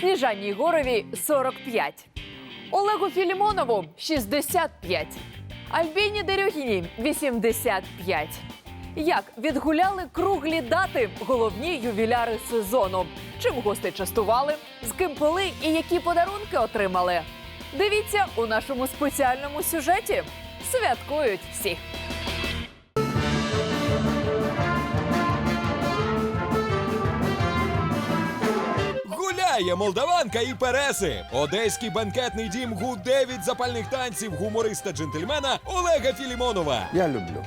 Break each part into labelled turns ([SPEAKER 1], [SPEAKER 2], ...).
[SPEAKER 1] Сніжані Єгоровій 45, Олегу Філімонову 65, Альбіні Дерюгіні 85. Як відгуляли круглі дати головні ювіляри сезону? Чим гости частували, з ким пили і які подарунки отримали? Дивіться у нашому спеціальному сюжеті. Святкують всі.
[SPEAKER 2] Гуляє молдаванка і переси. Одеський банкетний дім гуде від запальних танців гумориста джентльмена Олега Філімонова.
[SPEAKER 3] Я люблю.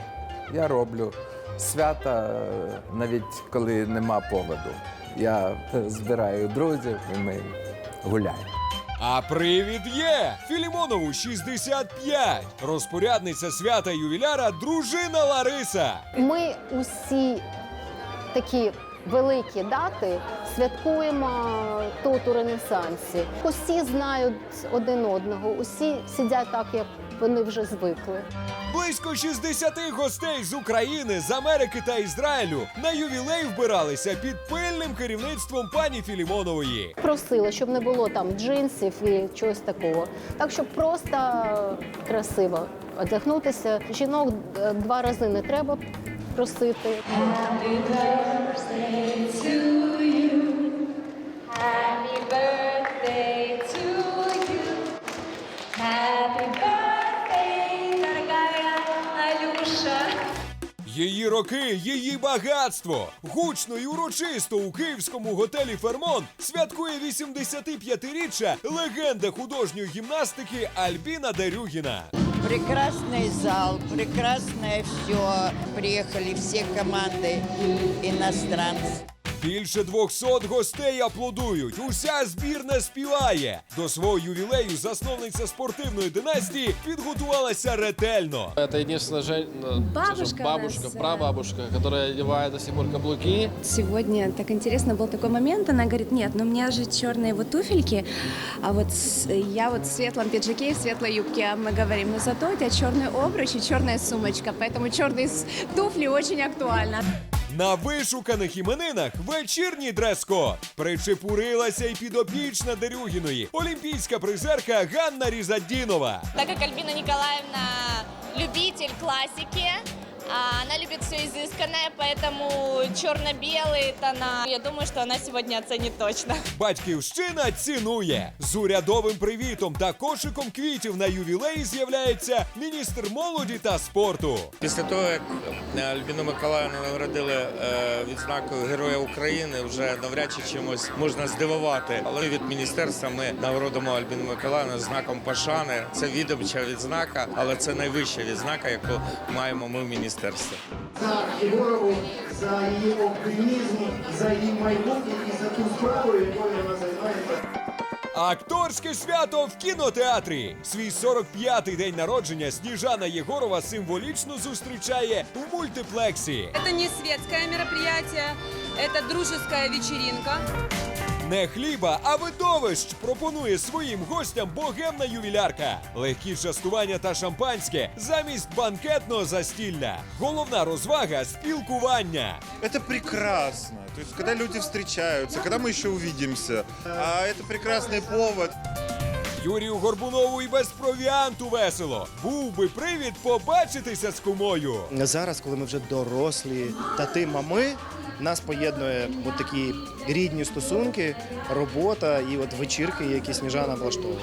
[SPEAKER 3] Я роблю свята е, навіть коли нема поводу. Я е, збираю друзів і ми гуляємо.
[SPEAKER 2] А привід є! Філімонову 65. Розпорядниця свята ювіляра дружина Лариса.
[SPEAKER 4] Ми усі такі великі дати святкуємо тут у Ренесансі. Усі знають один одного, усі сидять так, як вони вже звикли.
[SPEAKER 2] Близько 60 гостей з України, з Америки та Ізраїлю на ювілей вбиралися під пильним керівництвом пані Філімонової.
[SPEAKER 4] Просили, щоб не було там джинсів і чогось такого. Так, щоб просто красиво одягнутися. Жінок е, два рази не треба просити.
[SPEAKER 2] Її роки, її багатство. Гучно і урочисто у київському готелі Фермон святкує 85-річчя легенда художньої гімнастики Альбіна Дерюгіна.
[SPEAKER 5] Прекрасный зал, прекрасное все. Приехали все команды иностранцы.
[SPEAKER 2] Більше 200 гостей аплодують. Уся збірна співає. До свого ювілею засновниця спортивної династії підготувалася ретельно.
[SPEAKER 6] Это единственная жен... э,
[SPEAKER 7] Бабушка
[SPEAKER 6] скажем, бабушка,
[SPEAKER 7] у нас, э,
[SPEAKER 6] прабабушка, которая одевает до сих пор каблуки.
[SPEAKER 7] Сегодня так интересно был такой момент. Она говорит, нет, ну у меня же черные вот туфельки, а вот с- я вот в светлом пиджаке и в светлой юбке. А мы говорим, ну зато у тебя черный обруч и черная сумочка, поэтому черные с- туфли очень актуально.
[SPEAKER 2] На вишуканих іменинах вечірній дрес-код. Причепурилася й підопічна Дерюгіної, олімпійська призерка Ганна Різадінова.
[SPEAKER 8] Так як Альбіна Ніколаївна любитель классики, а она любит все изысканное, поэтому черно-белые тона. Я думаю, что она сегодня оценит точно.
[SPEAKER 2] Батьківщина цінує з урядовим привітом та кошиком квітів на ювілеї з'являється міністр молоді та спорту.
[SPEAKER 9] Після того, як е, Альбіну Миколаївну нагородили е, відзнакою Героя України, вже навряд чи чимось можна здивувати. Але від міністерства ми нагородимо Альбіну Миколаївну знаком пошани. Це відомча відзнака, але це найвища відзнака, яку маємо ми в міністерстві.
[SPEAKER 10] за Єгорову, за її оптимізм, за її майбутнє і за ту справу, якою вона займається.
[SPEAKER 2] Акторське свято в кінотеатрі. Свій 45-й день народження Сніжана Єгорова символічно зустрічає у мультиплексі.
[SPEAKER 11] Это не светское мероприятие, это дружеская вечеринка.
[SPEAKER 2] Не хліба, а видовищ пропонує своїм гостям богемна ювілярка. Легкі частування та шампанське замість банкетного застілля. Головна розвага спілкування.
[SPEAKER 12] Это прекрасно. То есть, когда люди встречаются, когда мы еще увидимся, а это прекрасный повод.
[SPEAKER 2] Юрію Горбунову і без провіанту весело. Був би привід побачитися з кумою.
[SPEAKER 10] Зараз, коли ми вже дорослі тати мами, нас поєднує от такі рідні стосунки, робота і от вечірки, які Сніжана влаштовує.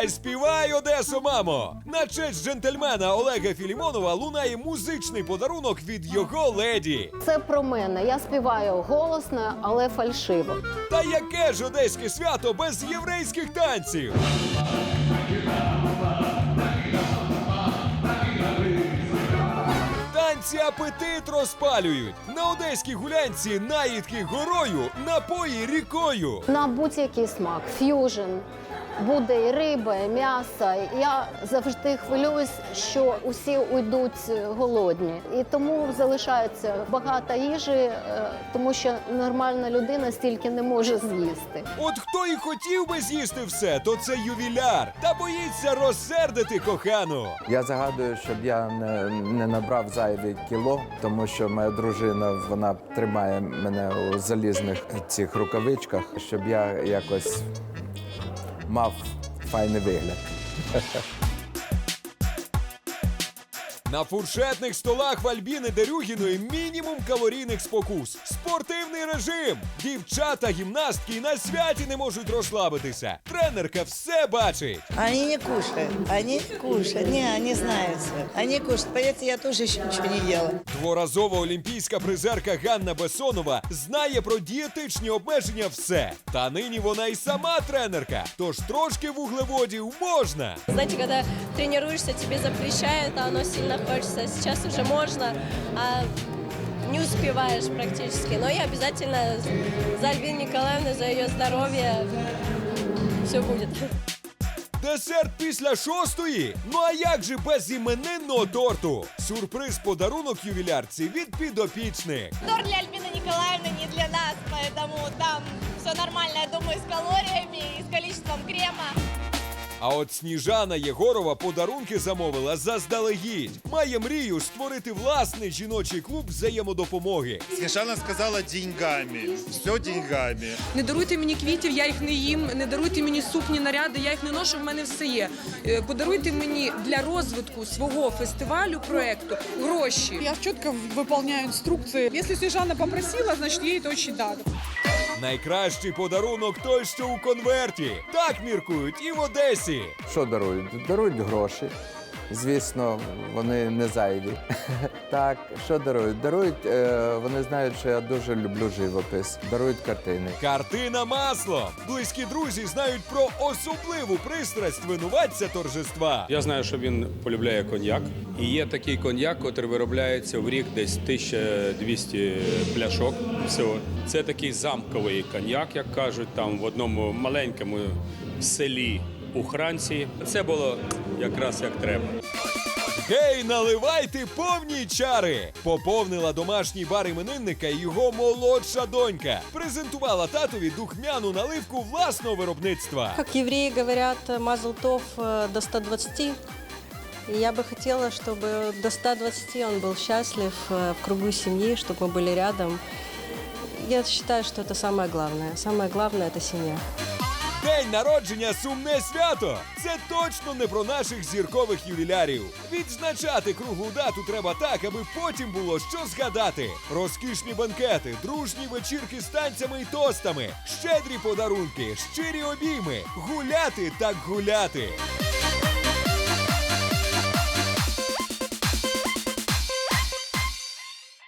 [SPEAKER 2] Співай, співай, Одесо, мамо! На честь джентльмена Олега Філімонова лунає музичний подарунок від його леді.
[SPEAKER 4] Це про мене. Я співаю голосно, але фальшиво.
[SPEAKER 2] Та яке ж одеське свято без єврейських танців? Танці апетит розпалюють. На одеській гулянці наїдки горою, напої рікою.
[SPEAKER 4] На будь-який смак, ф'южн, буде і риба, і м'ясо. Я завжди хвилююсь, що усі уйдуть голодні. І тому залишається багато їжі, е, тому що нормальна людина стільки не може з'їсти.
[SPEAKER 2] От хто і хотів би з'їсти все, то це ювіляр та боїться розсердити кохану.
[SPEAKER 3] Я загадую, щоб я не, не набрав зайві кіло, тому що моя дружина вона тримає мене у залізних цих рукавичках, щоб я якось maf, fijne weerlijk.
[SPEAKER 2] На фуршетних столах в Альбіни Дерюгіної мінімум калорійних спокус, спортивний режим. Дівчата гімнастки на святі не можуть розслабитися. Тренерка все бачить.
[SPEAKER 5] Они не кушают, они кушают, не, они знают все. Они кушают, поверьте, я тоже еще ничего не ела.
[SPEAKER 2] Дворазова олімпійська призерка Ганна Бесонова знає про дієтичні обмеження все. Та нині вона й сама тренерка. Тож трошки вуглеводів можна.
[SPEAKER 8] Знаете, когда тренируешься, тебе запрещают, а оно сильно хочется. Сейчас уже можно, а не успеваешь практически. Но я обязательно за Альбину Николаевну, за ее здоровье. Все будет.
[SPEAKER 2] Десерт після шостої. Ну а як же без іменинного торту? Сюрприз подарунок ювілярці від підопічних.
[SPEAKER 8] Торт для Альбины Николаевны не для нас, поэтому там все нормально, я думаю, с калориями и с количеством крема.
[SPEAKER 2] А от Сніжана Єгорова подарунки замовила заздалегідь. Має мрію створити власний жіночий клуб взаємодопомоги.
[SPEAKER 12] Снежана сказала деньгами. Все деньгами.
[SPEAKER 11] Не даруйте мені квітів, я їх не їм. Не даруйте мені сукні, наряди, я їх не ношу, в мене все є. Е, Подаруйте мені для розвитку свого фестивалю, проекту гроші.
[SPEAKER 13] Я чітко виконую інструкції. Якщо Снежана попросила, значить їй ще дадуть.
[SPEAKER 2] Найкращий подарунок той, що у конверті. Так міркують і в Одесі.
[SPEAKER 3] Що дарують? Дарують гроші. Звісно, вони не зайві. Так, що дарують? Дарують, е, вони знають, що я дуже люблю живопис. Дарують картини.
[SPEAKER 2] Картина масло. Близькі друзі знають про особливу пристрасть винуватця торжества.
[SPEAKER 14] Я знаю, що він полюбляє коньяк. І є такий коньяк, який виробляється в рік десь 1200 пляшок. Всього. Це такий замковий коньяк, як кажуть, там в одному маленькому селі у Франції. Це було якраз як треба.
[SPEAKER 2] Гей, наливайте повні чари! Поповнила домашній бар іменинника і його молодша донька. Презентувала татові духмяну наливку власного виробництва.
[SPEAKER 15] Как евреи говорят, мазал тов э, до 120. И я бы хотела, чтобы до 120 он был счастлив э, в кругу семьи, чтобы мы были рядом. Я считаю, что это самое главное. Самое главное – это семья.
[SPEAKER 2] День народження сумне свято. Це точно не про наших зіркових ювілярів. Відзначати круглу дату треба так, аби потім було що згадати. Розкішні банкети, дружні вечірки з танцями і тостами, щедрі подарунки, щирі обійми, гуляти так гуляти.